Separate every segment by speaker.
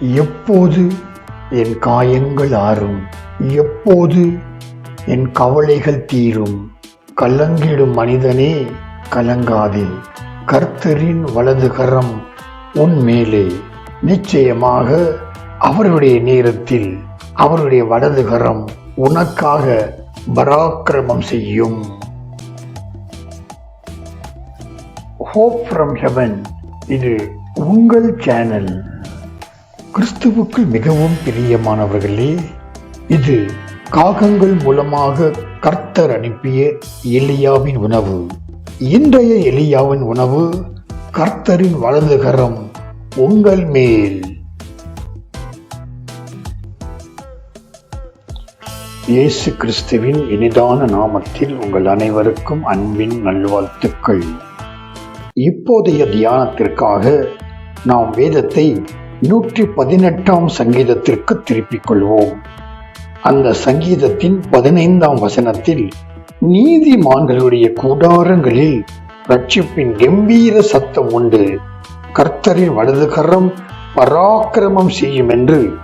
Speaker 1: எப்போது என் காயங்கள் ஆறும்? எப்போது என் கவலைகள் தீரும்? கலங்கிடும் மனிதனே கலங்காதே. கர்த்தரின் வலது கரம் உன் மேலே. நிச்சயமாக அவருடைய நேரத்தில் அவருடைய வலது கரம் உனக்காக பராக்கிரமம் செய்யும். ஹோப் ஃப்ரம் ஹெவன் இது உங்கள் சேனல் கிறிஸ்துவுக்கு மிகவும் பிரியமானவர்களே இது காகங்கள் மூலமாக கர்த்தர் அனுப்பிய எலியாவின் உணவு. இன்றைய எலியாவின் உணவு கர்த்தரின் வலது கரம் உங்கள் மேல். இயேசு கிறிஸ்துவின் இனிதான நாமத்தில் உங்கள் அனைவருக்கும் அன்பின் நல்வாழ்த்துக்கள். இப்போதைய தியானத்திற்காக நாம் வேதத்தை நூற்றி பதினெட்டாம் சங்கீதத்திற்கு திருப்பிக் கொள்வோம். அந்த சங்கீதத்தின் பதினைந்தாம் வசனத்தில் நீதிமான்களுடைய கூடாரங்களில் ரட்சிப்பின் கம்பீர சத்தம் உண்டு. கர்த்தரின் வலது கரம் பராக்கிரமம் செய்யும் என்று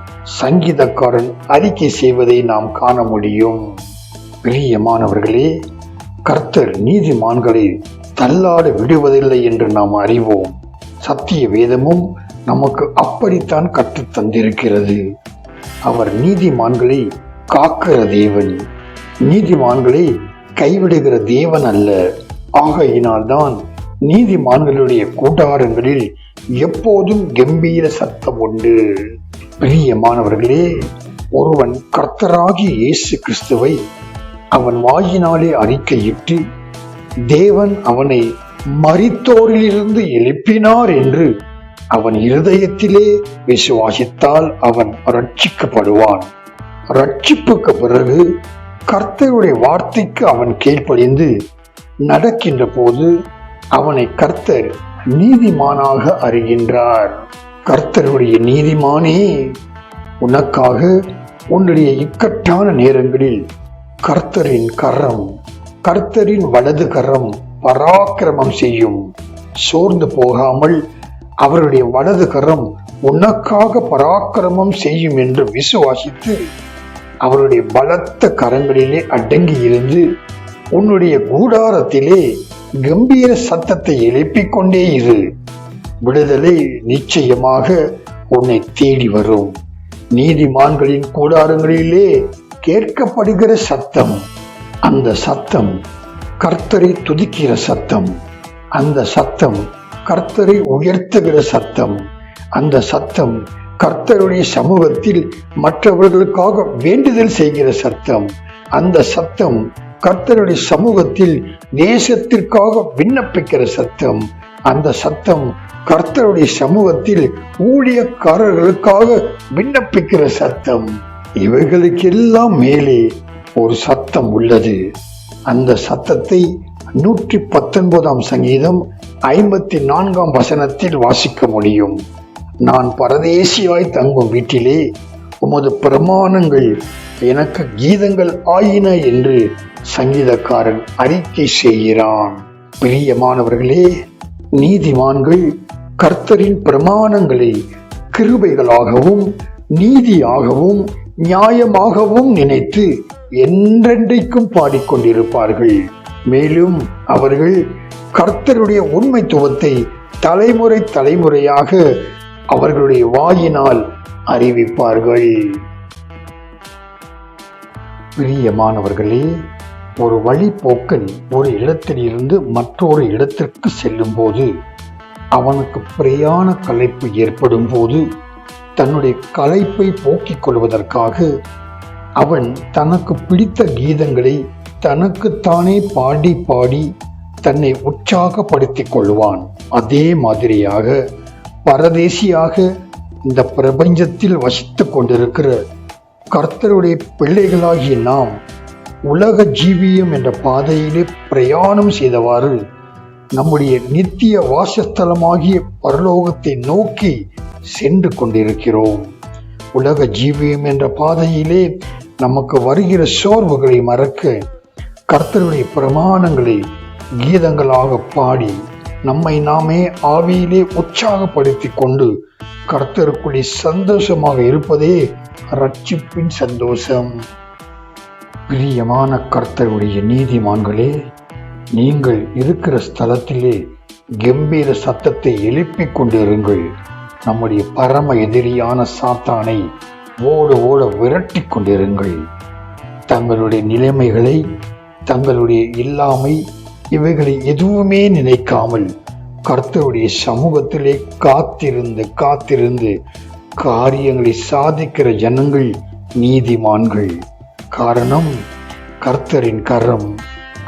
Speaker 1: சங்கீதக்காரன் அறிக்கை செய்வதை நாம் காண முடியும். பிரியமானவர்களே கர்த்தர் நீதிமான்களை தள்ளாட விடுவதில்லை என்று நாம் அறிவோம். சத்திய வேதமும் நமக்கு அப்படித்தான் கற்றுத் தந்திருக்கிறது. அவர் நீதிமான்களை காக்கிற தேவன். நீதிமான்களை கைவிடுகிற தேவன் அல்ல. ஆகையினால்தான் நீதிமான்களுடைய கூட்டாரங்களில் எப்போதும் கம்பீர சத்தம் உண்டு. பிரியமானவர்களே ஒருவன் கர்த்தராகி இயேசு கிறிஸ்துவை அவன் வாயினாலே அறிக்கையிட்டு தேவன் அவனை மறித்தோரிலிருந்து எழுப்பினார் என்று அவன் இருதயத்திலே விசுவாசித்தால் அவன் ரட்சிக்கப்படுவான் ரட்சிப்புக்கு பிறகு கர்த்தருடைய வார்த்தைக்கு அவன் கீழ்ப்படிந்து நடக்கின்ற போது அவனை கர்த்தர் நீதிமானாக அறிகின்றார். கர்த்தருடைய நீதிமானே உனக்காக உன்னுடைய இக்கட்டான நேரங்களில் கர்த்தரின் கரம் கர்த்தரின் வலது கரம் பராக்கிரமம் செய்யும். சோர்ந்து போகாமல் அவருடைய வலது கரம் உனக்காக பராக்கிரமம் செய்யும் என்று விசுவாசித்து அவருடைய பலத்த கரங்களிலே அடங்கி இருந்து உன்னுடைய கூடாரத்திலே கம்பீர சத்தத்தை எழுப்பிக் கொண்டே இரு. விடுதலை நிச்சயமாக உன்னை தேடி வரும். நீதிமான்களின் கூடாரங்களிலே கேட்கப்படுகிற சத்தம் அந்த சத்தம் கர்த்தரை துதிக்கிற சத்தம் அந்த சத்தம் கர்த்தரை உயர்த்துகிற சத்தம். அந்த சத்தம் கர்த்தருடைய சமூகத்தில் மற்றவர்களுக்காக வேண்டுதல் செய்கிற சத்தம். அந்த சத்தம் கர்த்தருடைய சமூகத்தில் நேசத்திற்காக விண்ணப்பிக்கிற சத்தம். அந்த சத்தம் கர்த்தருடைய சமூகத்தில் ஊழியக்காரர்களுக்காக விண்ணப்பிக்கிற சத்தம். இவைகளுக்கெல்லாம் மேலே ஒரு சத்தம் உள்ளது. அந்த சத்தத்தை நூற்றி பத்தொன்பதாம் சங்கீதம் ஐம்பத்தி நான்காம் வசனத்தில் வாசிக்க முடியும். நான் பரதேசியாய் தங்கும் வீட்டிலே உமது பிரமாணங்கள் எனக்கு கீதங்கள் ஆயின என்று சங்கீதக்காரன் அறிக்கை செய்கிறான். பிரியமானவர்களே நீதிமான்கள் கர்த்தரின் பிரமாணங்களை கிருபைகளாகவும் நீதியாகவும் நியாயமாகவும் நினைத்து என்றென்றைக்கும் பாடிக்கொண்டிருப்பார்கள். மேலும் அவர்கள் கர்த்தருடைய உண்மைத்துவத்தை தலைமுறை தலைமுறையாக அவர்களுடைய வாயினால் அறிவிப்பார்கள். பிரியமானவர்களே ஒரு வழிபோக்கன் ஒரு இடத்திலிருந்து மற்றொரு இடத்திற்கு செல்லும் போது அவனுக்கு பிரயாண கலைப்பு ஏற்படும் போது தன்னுடைய கலைப்பை போக்கிக் கொள்வதற்காக அவன் தனக்கு பிடித்த கீதங்களை தனக்குத்தானே பாடி பாடி தன்னை உற்சாகப்படுத்திக் கொள்வான். அதே மாதிரியாக பரதேசியாக இந்த பிரபஞ்சத்தில் வசித்து கொண்டிருக்கிற கர்த்தருடைய பிள்ளைகளாகிய நாம் உலக ஜீவியம் என்ற பாதையிலே பிரயாணம் செய்தவாறு நம்முடைய நித்திய வாசஸ்தலமாகிய பரலோகத்தை நோக்கி சென்று கொண்டிருக்கிறோம். உலக ஜீவியம் என்ற பாதையிலே நமக்கு வருகிற சோர்வுகளை மறக்க கர்த்தருடைய பிரமாணங்களை கீதங்களாக பாடி நம்மை நாமே ஆவியிலே உற்சாகப்படுத்திக் கொண்டு கர்த்தருக்குள்ளே சந்தோஷமாக இருப்பதே ரட்சிப்பின் சந்தோஷம். பிரியமான கர்த்தருடைய நீதிமான்களே நீங்கள் இருக்கிற ஸ்தலத்திலே கம்பீர சத்தத்தை எழுப்பிக் கொண்டிருங்கள். நம்முடைய பரம எதிரியான சாத்தானை ஓட ஓட விரட்டி கொண்டிருங்கள். தங்களுடைய நிலைமைகளை தங்களுடைய இல்லாமை இவைகளை எதுவுமே நினைக்காமல் கர்த்தருடைய சமூகத்திலே காத்திருந்து காத்திருந்து காரியங்களை சாதிக்கிற ஜனங்கள் நீதிமான்கள். காரணம் கர்த்தரின் கரம்.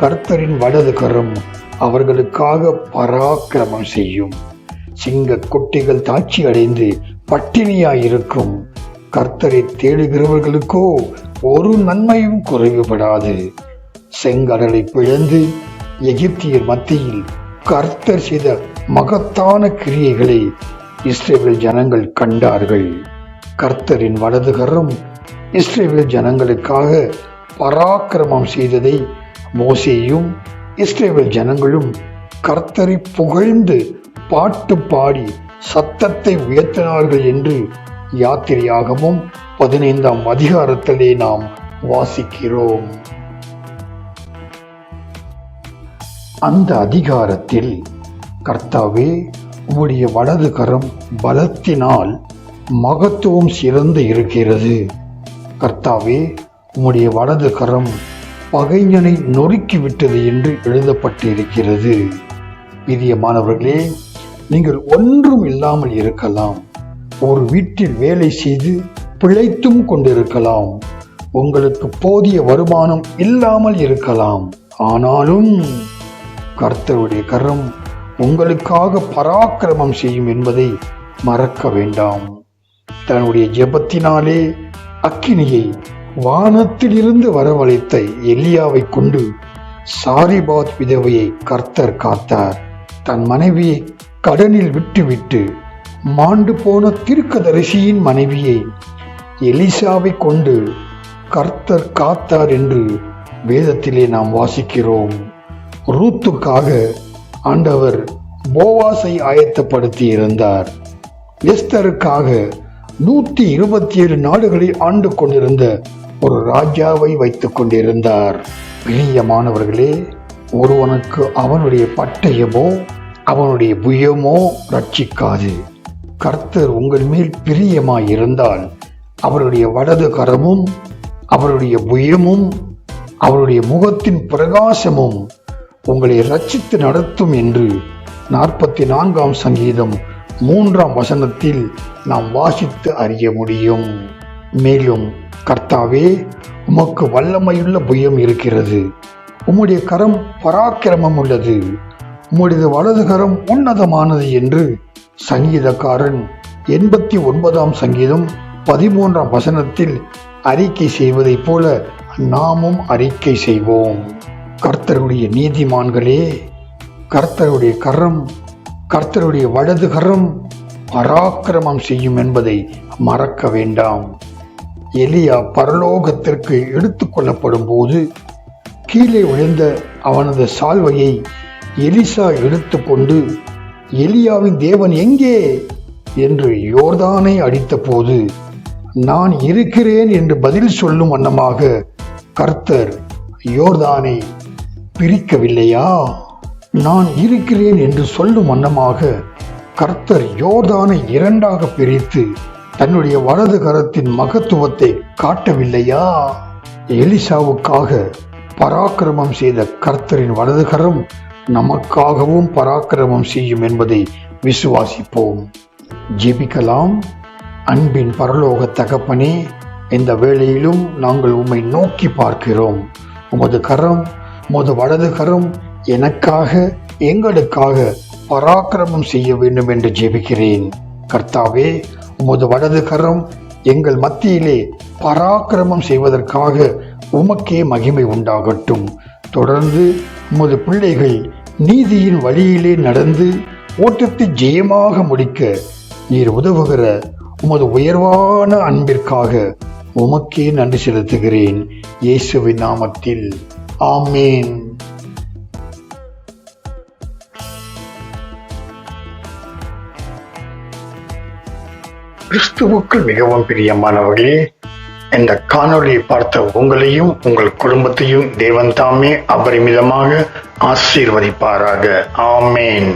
Speaker 1: கர்த்தரின் வலது கரம் அவர்களுக்காக பராக்கிரமம் செய்யும். சிங்க குட்டிகள் தாட்சி அடைந்து பட்டினியாயிருக்கும். கர்த்தரை தேடுகிறவர்களுக்கோ ஒரு நன்மையும் குறைவுபடாது. செங்கடலை பிளந்து எகிப்தியர் மத்தியில் கர்த்தர் செய்த மகத்தான கிரியைகளை இஸ்ரேல் ஜனங்கள் கண்டார்கள். கர்த்தரின் வலதுகரம் இஸ்ரேல் ஜனங்களுக்காக பராக்கிரமம் செய்ததை மோசேயும் இஸ்ரேல் ஜனங்களும் கர்த்தரை புகழ்ந்து பாட்டு பாடி சத்தத்தை உயர்த்தினார்கள் என்று யாத்திரையாகவும் பதினைந்தாம் அதிகாரத்திலே நாம் வாசிக்கிறோம். அந்த அதிகாரத்தில் கர்த்தாவே உம்முடைய வலது கரம் பலத்தினால் மகத்துவம் சிறந்து இருக்கிறது. கர்த்தாவே உம்முடைய வலது கரம் பகைஞனை நொறுக்கிவிட்டது என்று எழுதப்பட்டிருக்கிறது. பிரியமானவர்களே நீங்கள் ஒன்றும் இல்லாமல் இருக்கலாம். ஒரு வீட்டில் வேலை செய்து பிழைத்தும் கொண்டிருக்கலாம். உங்களுக்கு போதிய வருமானம் இல்லாமல் இருக்கலாம். ஆனாலும் கர்த்தருடைய கரம் உங்களுக்காக பராக்கிரமம் செய்யும் என்பதை மறக்க வேண்டாம். தன்னுடைய ஜெபத்தினாலே அக்கினியை வானத்திலிருந்து வரவழைத்த எலியாவை கொண்டு சாரிபாத் விதவையை கர்த்தர் காத்தார். தன் மனைவியை கடனில் விட்டுவிட்டு மாண்டு போன தீர்க்கதரிசியின் மனைவியை எலிசாவை கொண்டு கர்த்தர் காத்தார் என்று வேதத்திலே நாம் வாசிக்கிறோம். ரூத்துக்காக ஆண்டவர் போவாசை ஆயத்தப்படுத்தி இருந்தார் எஸ்தருக்காக நூத்தி இருபத்தி ஏழு நாடுகளை ஆண்டு கொண்டிருந்த ஒரு ராஜாவை வைத்துக் கொண்டிருந்தார். பிரியமானவர்களே ஒருவனுக்கு அவனுடைய பட்டயமோ அவனுடைய புயமோ ரட்சிக்காது. கர்த்தர் உங்கள் மேல் பிரியமாயிருந்தால் அவருடைய வலது கரமும் அவருடைய புயமும் அவருடைய முகத்தின் பிரகாசமும் உங்களை ரட்சித்து நடத்தும் என்று நாற்பத்தி நான்காம் சங்கீதம் மூன்றாம் வசனத்தில் நாம் வாசித்து அறிய முடியும். மேலும் கர்த்தாவே உமக்கு வல்லமையுள்ள புயம் இருக்கிறது. உம்முடைய கரம் பராக்கிரமம் உள்ளது. உம்முடைய வலது கரம் உன்னதமானது என்று சங்கீதக்காரன் எண்பத்தி ஒன்பதாம் சங்கீதம் பதிமூன்றாம் வசனத்தில் அறிக்கை செய்வதைப் போல நாமும் அறிக்கை செய்வோம். கர்த்தருடைய நீதிமான்களே கர்த்தருடைய கரம் கர்த்தருடைய வலது கரம் பராக்கிரமம் செய்யும் என்பதை மறக்க வேண்டாம். எலியா பரலோகத்திற்கு எடுத்து கொள்ளப்படும் போது கீழே விழுந்த அவனது சால்வையை எலிசா எடுத்துக்கொண்டு எலியாவின் தேவன் எங்கே? என்று யோர்தானை அடித்தபோது நான் இருக்கிறேன் என்று பதில் சொல்லும் வண்ணமாக கர்த்தர் யோர்தானை பிரிக்கவில்லையா? நான் இருக்கிறேன் என்று சொல்லும் வண்ணமாக கர்த்தர் யோர்தானை இரண்டாக பிரித்து தன்னுடைய வலது கரத்தின் மகத்துவத்தை காட்டவில்லையா? எலிசாவுக்காக பராக்கிரமம் செய்த கர்த்தரின் வலது கரம் நமக்காகவும் பராக்கிரமம் செய்யும் என்பதை விசுவாசிப்போம். ஜெபிக்கலாம். அன்பின் பரலோக தகப்பனே இந்த வேளையிலும் நாங்கள் உம்மை நோக்கி பார்க்கிறோம். உமது கரம் உமது வலது கரம் எனக்காக எங்களுக்காக பராக்கிரமம் செய்ய வேண்டும் என்று ஜெபிக்கிறேன். கர்த்தாவே உமது வலது கரம் எங்கள் மத்தியிலே பராக்கிரமம் செய்வதற்காக உமக்கே மகிமை உண்டாகட்டும். தொடர்ந்து உமது பிள்ளைகள் நீதியின் வழியிலே நடந்து ஓட்டத்தை ஜெயமாக முடிக்க நீர் உதவுகிற உமது உயர்வான அன்பிற்காக உமக்கே நன்றி செலுத்துகிறேன். இயேசுவின் நாமத்தில். ஆமீன். கிறிஸ்துவுக்கு மிகவும் பிரியமானவர்களே இந்த காணொளியை பார்த்த உங்களையும் உங்கள் குடும்பத்தையும் தேவன் தாமே அபரிமிதமாக ஆசீர்வதிப்பாராக. ஆமேன்.